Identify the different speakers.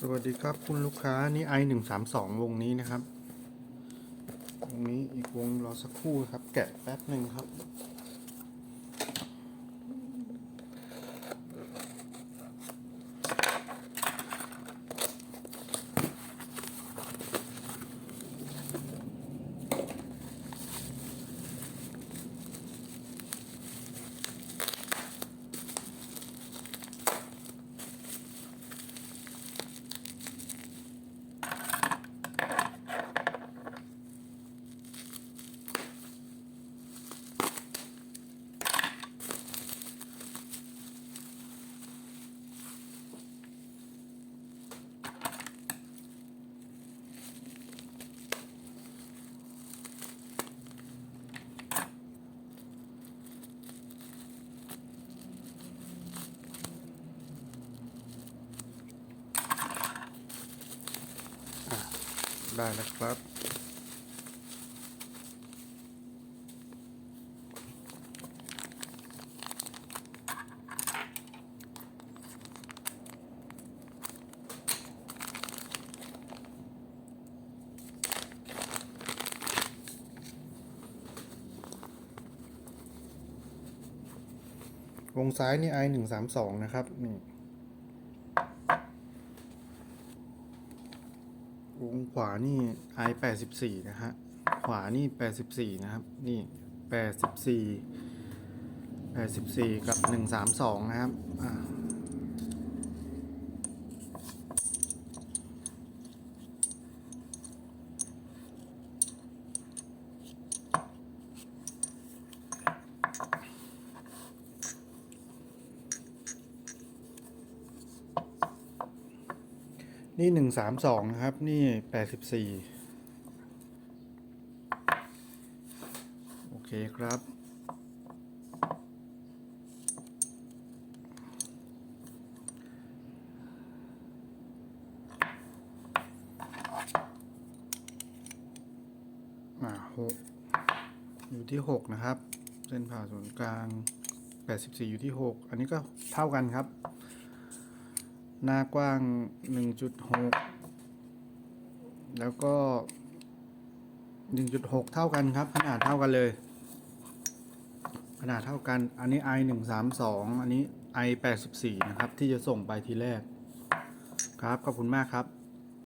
Speaker 1: สวัสดีครับคุณลูกค้านี่ i หนึ่งสามสองวงนี้นะครับ วงนี้อีกวงรอสักครู่ครับ แกะแป๊บหนึ่งครับ ได้แล้วครับ วงซ้ายนี่ i หนึ่งสามสองนะครับนี่ วงขวานี่ i แปดสิบสี่นะฮะ ขวานี่แปดสิบสี่นะครับ นี่แปดสิบสี่แปดสิบสี่กับหนึ่งสามสองนะครับ อ่า นี่หนึ่งสามสองนะครับ นี่แปดสิบสี่โอเคครับอ่าหกอยู่ที่หกนะครับ เส้นผ่าศูนย์กลางแปดสิบสี่อยู่ที่หกอันนี้ก็เท่ากันครับ หน้ากว้าง 1.6 แล้วก็ 1.6 เท่ากันครับ ขนาดเท่ากันเลย ขนาดเท่ากัน อันนี้ i 132 อันนี้ i 84 นะครับ ที่จะส่งไปทีแรก ครับ ขอบคุณมากครับ